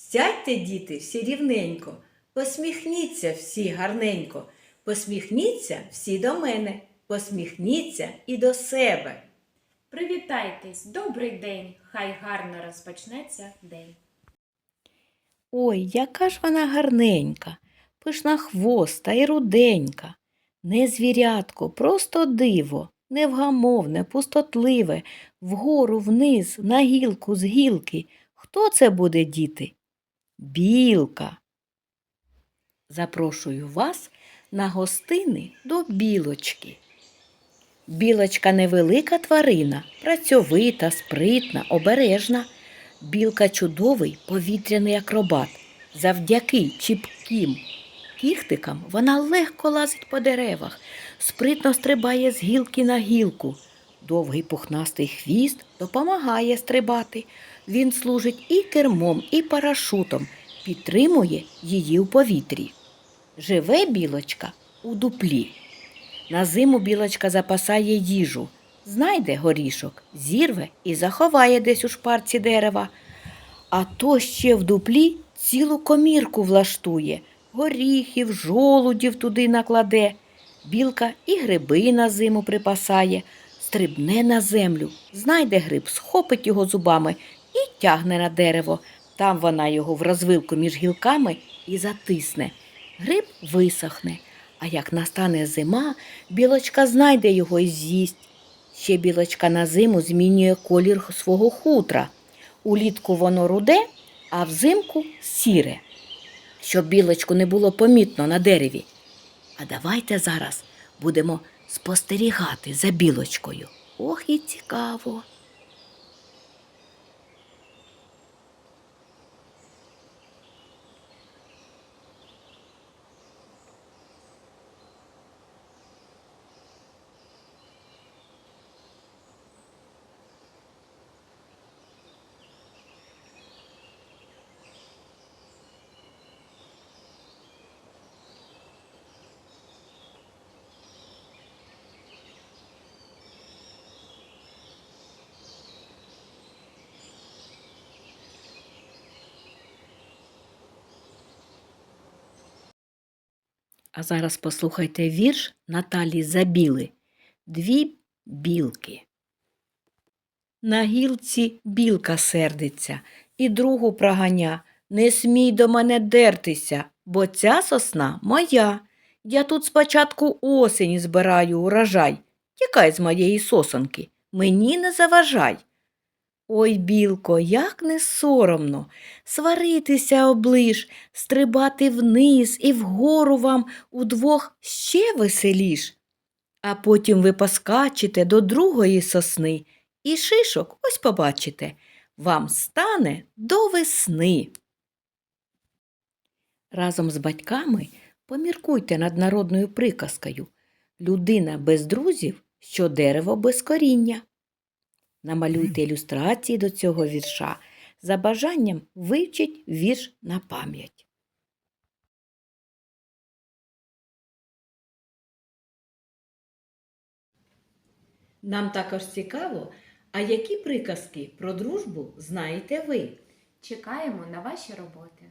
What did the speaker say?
Сядьте, діти, всі рівненько, посміхніться всі гарненько, посміхніться всі до мене, посміхніться і до себе. Привітайтесь, добрий день, хай гарно розпочнеться день. Ой, яка ж вона гарненька, пишна хвоста і руденька. Не звірятко, просто диво, невгамовне, пустотливе, вгору вниз, на гілку з гілки. Хто це буде, діти? Білка. Запрошую вас на гостини до білочки. Білочка невелика тварина, працьовита, спритна, обережна. Білка чудовий повітряний акробат. Завдяки чіпким кіхтикам вона легко лазить по деревах, спритно стрибає з гілки на гілку. Довгий пухнастий хвіст допомагає стрибати. Він служить і кермом, і парашутом, підтримує її у повітрі. Живе білочка у дуплі. На зиму білочка запасає їжу. Знайде горішок, зірве і заховає десь у шпарці дерева. А то ще в дуплі цілу комірку влаштує, горіхів, жолудів туди накладе. Білка і гриби на зиму припасає, стрибне на землю, знайде гриб, схопить його зубами і тягне на дерево. Там вона його в розвилку між гілками і затисне. Гриб висохне, а як настане зима, білочка знайде його і з'їсть. Ще білочка на зиму змінює колір свого хутра. Улітку воно руде, а взимку сіре, щоб білочку не було помітно на дереві. А давайте зараз будемо спостерігати за білочкою. Ох і цікаво. А зараз послухайте вірш Наталі Забіли. Дві білки. На гілці білка сердиться і другу проганя. Не смій до мене дертися, бо ця сосна моя. Я тут спочатку осені збираю урожай. Тікай з моєї сосонки, мені не заважай. Ой, білко, як не соромно, сваритися оближ, стрибати вниз і вгору вам удвох ще веселіш. А потім ви поскачете до другої сосни і шишок ось побачите, вам стане до весни. Разом з батьками поміркуйте над народною приказкою Людина без друзів, що дерево без коріння. Намалюйте ілюстрації до цього вірша. За бажанням вивчіть вірш на пам'ять. Нам також цікаво, а які приказки про дружбу знаєте ви? Чекаємо на ваші роботи.